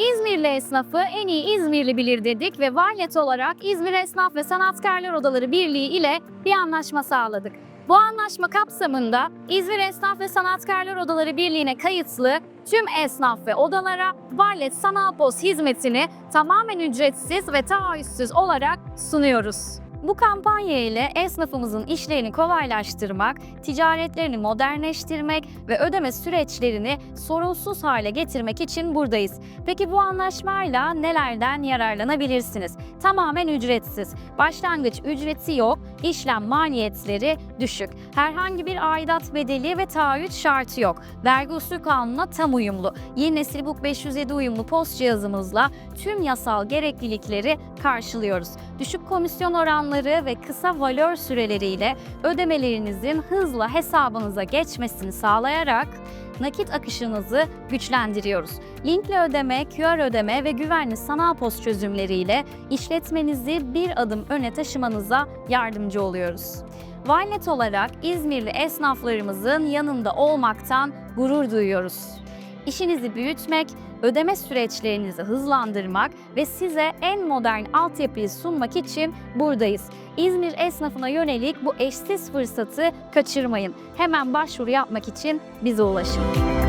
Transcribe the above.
İzmirli esnafı en iyi İzmirli bilir dedik ve Varlet olarak İzmir Esnaf ve Sanatkarlar Odaları Birliği ile bir anlaşma sağladık. Bu anlaşma kapsamında İzmir Esnaf ve Sanatkarlar Odaları Birliği'ne kayıtlı tüm esnaf ve odalara Varlet Sanal Post hizmetini tamamen ücretsiz ve taahhütsüz olarak sunuyoruz. Bu kampanya ile esnafımızın işlerini kolaylaştırmak, ticaretlerini modernleştirmek ve ödeme süreçlerini sorunsuz hale getirmek için buradayız. Peki bu anlaşmayla nelerden yararlanabilirsiniz? Tamamen ücretsiz. Başlangıç ücreti yok, işlem maliyetleri düşük. Herhangi bir aidat bedeli ve taahhüt şartı yok. Vergi usul kanununa tam uyumlu. Yeni nesil BUK 507 uyumlu post cihazımızla tüm yasal gereklilikleri karşılıyoruz. Düşük komisyon oranları ve kısa valör süreleriyle ödemelerinizin hızla hesabınıza geçmesini sağlayarak nakit akışınızı güçlendiriyoruz. Linkli ödeme, QR ödeme ve güvenli sanal post çözümleriyle işletmenizi bir adım öne taşımanıza yardımcı oluyoruz. Vaynet olarak İzmirli esnaflarımızın yanında olmaktan gurur duyuyoruz. İşinizi büyütmek, ödeme süreçlerinizi hızlandırmak ve size en modern altyapıyı sunmak için buradayız. İzmir esnafına yönelik bu eşsiz fırsatı kaçırmayın. Hemen başvuru yapmak için bize ulaşın.